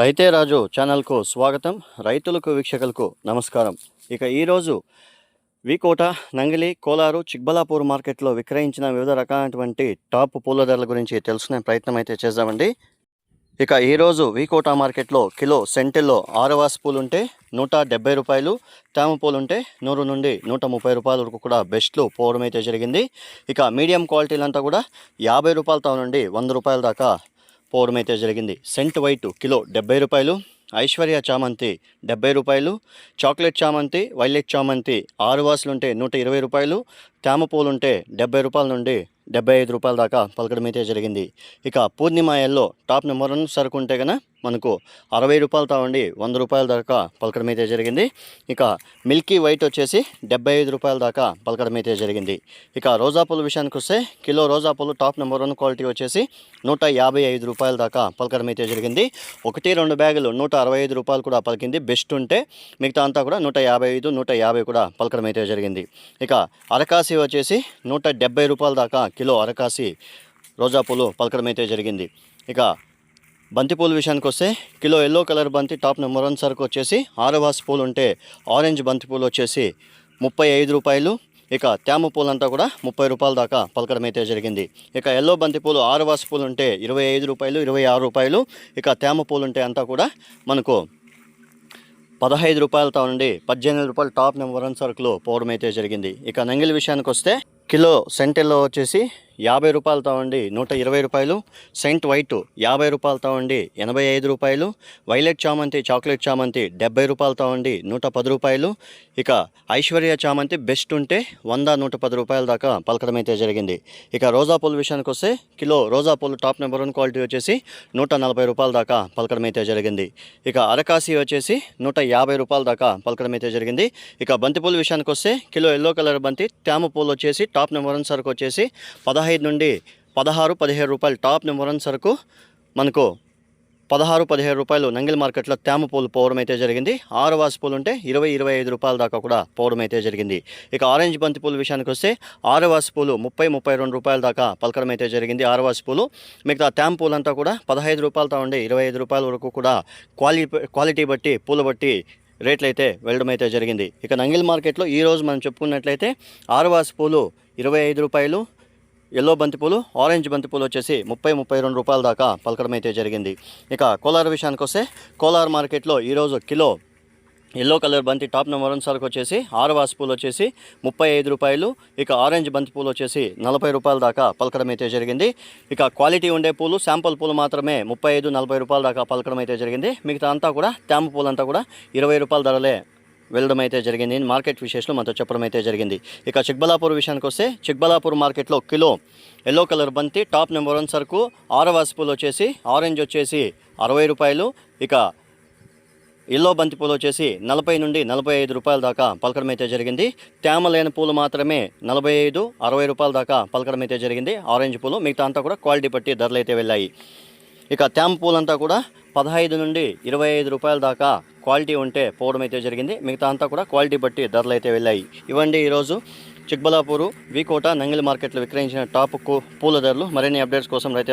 రైతే రాజు ఛానల్కు స్వాగతం. రైతులకు వీక్షకులకు నమస్కారం. ఇక ఈరోజు వికోట నంగిలి కోలారు చిక్బలాపూర్ మార్కెట్లో విక్రయించిన వివిధ రకాలైనటువంటి టాప్ పూల ధరల గురించి తెలుసుకునే ప్రయత్నం అయితే చేద్దామండి. ఇక ఈరోజు వికోట మార్కెట్లో కిలో సెంటెల్లో ఆరవాస్ పూలు ఉంటే నూట డెబ్బై రూపాయలు తేమ పూలు ఉంటే నూరు నుండి నూట ముప్పై రూపాయల వరకు కూడా బెస్ట్లు పోవడం అయితే జరిగింది. ఇక మీడియం క్వాలిటీలంతా కూడా యాభై రూపాయలతో నుండి వంద రూపాయల దాకా పోవడం అయితే జరిగింది. సెంట్ వైట్ కిలో డెబ్బై రూపాయలు ఐశ్వర్య చామంతి డెబ్బై రూపాయలు చాక్లెట్ చామంతి వైలెట్ చామంతి ఆరు వాసులు ఉంటే నూట ఇరవై రూపాయలు తేమ పూలుంటే డెబ్బై రూపాయల నుండి డెబ్బై ఐదు రూపాయల దాకా పలకడం అయితే జరిగింది. ఇక Purnima yellow top number one సరుకుంటే కనుక మనకు అరవై రూపాయలతో ఉండి వంద రూపాయల దాకా పలకడం అయితే జరిగింది. ఇక మిల్కీ వైట్ వచ్చేసి డెబ్బై ఐదు రూపాయల దాకా పలకడం అయితే జరిగింది. ఇక రోజా పూల విషయానికి వస్తే కిలో రోజా పూలు టాప్ నెంబర్ వన్ క్వాలిటీ వచ్చేసి నూట యాభై ఐదు రూపాయల దాకా పలకడం అయితే జరిగింది. ఒకటి రెండు బ్యాగులు నూట అరవై ఐదు రూపాయలు కూడా పలికింది. బెస్ట్ ఉంటే మిగతా అంతా కూడా నూట యాభై ఐదు నూట యాభై కూడా పలకడం అయితే జరిగింది. ఇక అరకాసి వచ్చేసి నూట డెబ్బై రూపాయల దాకా కిలో అరకాసి రోజా పూలు పలకడం అయితే జరిగింది. ఇక బంతిపూల విషయానికి వస్తే కిలో ఎల్లో కలర్ బంతి టాప్ నెంబర్ వన్ సరుకు వచ్చేసి ఆరవాస్ పూలు ఉంటే ఆరెంజ్ బంతిపూలు వచ్చేసి ముప్పై ఐదు రూపాయలు. ఇక తేమ పూలంతా కూడా ముప్పై రూపాయల దాకా పలకడం అయితే జరిగింది. ఇక ఎల్లో బంతి పూలు ఆరవాస్ పూలు ఉంటే ఇరవై ఐదు రూపాయలు ఇరవై ఆరు రూపాయలు. ఇక తేమ పూలు ఉంటే అంతా కూడా మనకు పదహైదు రూపాయలతో నుండి పద్దెనిమిది రూపాయలు టాప్ నెంబర్ వన్ సరుకులు పోవడం అయితే జరిగింది. ఇక నంగిలి విషయానికి వస్తే కిలో సెంటెల్లో వచ్చేసి యాభై రూపాయలతో ఉండి నూట ఇరవై రూపాయలు. సెంట్ వైట్ యాభై రూపాయలతో ఉండి ఎనభై ఐదు రూపాయలు. వైలెట్ చామంతి చాక్లెట్ చామంతి డెబ్బై రూపాయలతో ఉండి నూట పది రూపాయలు. ఇక ఐశ్వర్య చామంతి బెస్ట్ ఉంటే వంద నూట పది రూపాయల దాకా పలకడం అయితే జరిగింది. ఇక రోజా పూలు విషయానికి వస్తే కిలో రోజా పూలు టాప్ నెంబర్ వన్ క్వాలిటీ వచ్చేసి నూట నలభై రూపాయల దాకా పలకడం అయితే జరిగింది. ఇక అరకాసి వచ్చేసి నూట యాభై రూపాయల దాకా పలకడం అయితే జరిగింది. ఇక బంతిపూల విషయానికి వస్తే కిలో ఎల్లో కలర్ బంతి తేమ పూలు వచ్చేసి టాప్ నెంబర్ వన్ సరుకు వచ్చేసి పదహైదు పదహైదు నుండి పదహారు పదిహేడు రూపాయలు టాప్ నెంబర్ వన్ సరుకు. మనకు పదహారు పదిహేడు రూపాయలు నంగిల్ మార్కెట్లో తేమ పూలు పోవడం అయితే జరిగింది. ఆరు పూలు ఉంటే ఇరవై ఇరవై ఐదు రూపాయల దాకా కూడా పోవడం అయితే జరిగింది. ఇక ఆరెంజ్ బంతి పూల విషయానికి వస్తే ఆరు పూలు ముప్పై ముప్పై రెండు రూపాయల దాకా పలకడం అయితే జరిగింది. ఆరు పూలు. మిగతా తేమ పూలంతా కూడా పదహైదు రూపాయలతో ఉండి ఇరవై ఐదు రూపాయల వరకు కూడా క్వాలిటీ క్వాలిటీ బట్టి పూలు బట్టి రేట్లు అయితే వెళ్ళడం అయితే జరిగింది. ఇక నంగిల్ మార్కెట్లో ఈరోజు మనం చెప్పుకున్నట్లయితే ఆరువాసి పూలు ఇరవై ఐదు రూపాయలు ఎల్లో బంతిపూలు ఆరెంజ్ బంతిపూలు వచ్చేసి ముప్పై ముప్పై రెండు రూపాయల దాకా పలకడం అయితే జరిగింది. ఇక కోలార్ విషయానికి వస్తే కోలార్ మార్కెట్లో ఈరోజు కిలో ఎల్లో కలర్ బంతి టాప్ నెంబర్ వన్ సరుకు వచ్చేసి ఆరువాస్ పూలు వచ్చేసి ముప్పై ఐదు రూపాయలు. ఇక ఆరెంజ్ బంతి పూలు వచ్చేసి నలభై రూపాయల దాకా పలకడం అయితే జరిగింది. ఇక క్వాలిటీ ఉండే పూలు శాంపుల్ పూలు మాత్రమే ముప్పై ఐదు నలభై రూపాయల దాకా పలకడం అయితే జరిగింది. మిగతా అంతా కూడా తేమ పూలంతా కూడా ఇరవై రూపాయల ధరలే వెళ్ళడం అయితే జరిగింది. మార్కెట్ విశేషాలు మనతో చెప్పడం అయితే జరిగింది. ఇక చిక్బలాపూర్ విషయానికి వస్తే చిక్బలాపూర్ మార్కెట్లో కిలో ఎల్లో కలర్ బంతి టాప్ నెంబర్ వన్ సరుకు ఆరవాసి పూలు వచ్చేసి ఆరెంజ్ వచ్చేసి అరవై రూపాయలు. ఇక ఎల్లో బంతి పూలు వచ్చేసి నలభై నుండి నలభై ఐదు రూపాయల దాకా పలకడం అయితే జరిగింది. తేమ లేని పూలు మాత్రమే నలభై ఐదు అరవై రూపాయల దాకా పలకడం అయితే జరిగింది. ఆరెంజ్ పూలు మిగతా అంతా కూడా క్వాలిటీ బట్టి ధరలు అయితే వెళ్ళాయి. ఇక తేమ పూలంతా కూడా పదహైదు నుండి ఇరవై ఐదు రూపాయల దాకా క్వాలిటీ ఉంటే పోవడం అయితే జరిగింది. మిగతా అంతా కూడా క్వాలిటీ బట్టి ధరలు అయితే వెళ్ళాయి. ఇవ్వండి ఈరోజు చిక్బలాపూరు వికోట నంగిలి మార్కెట్లో విక్రయించిన టాప్ కు- పూల ధరలు. మరిన్ని అప్డేట్స్ కోసం రైతు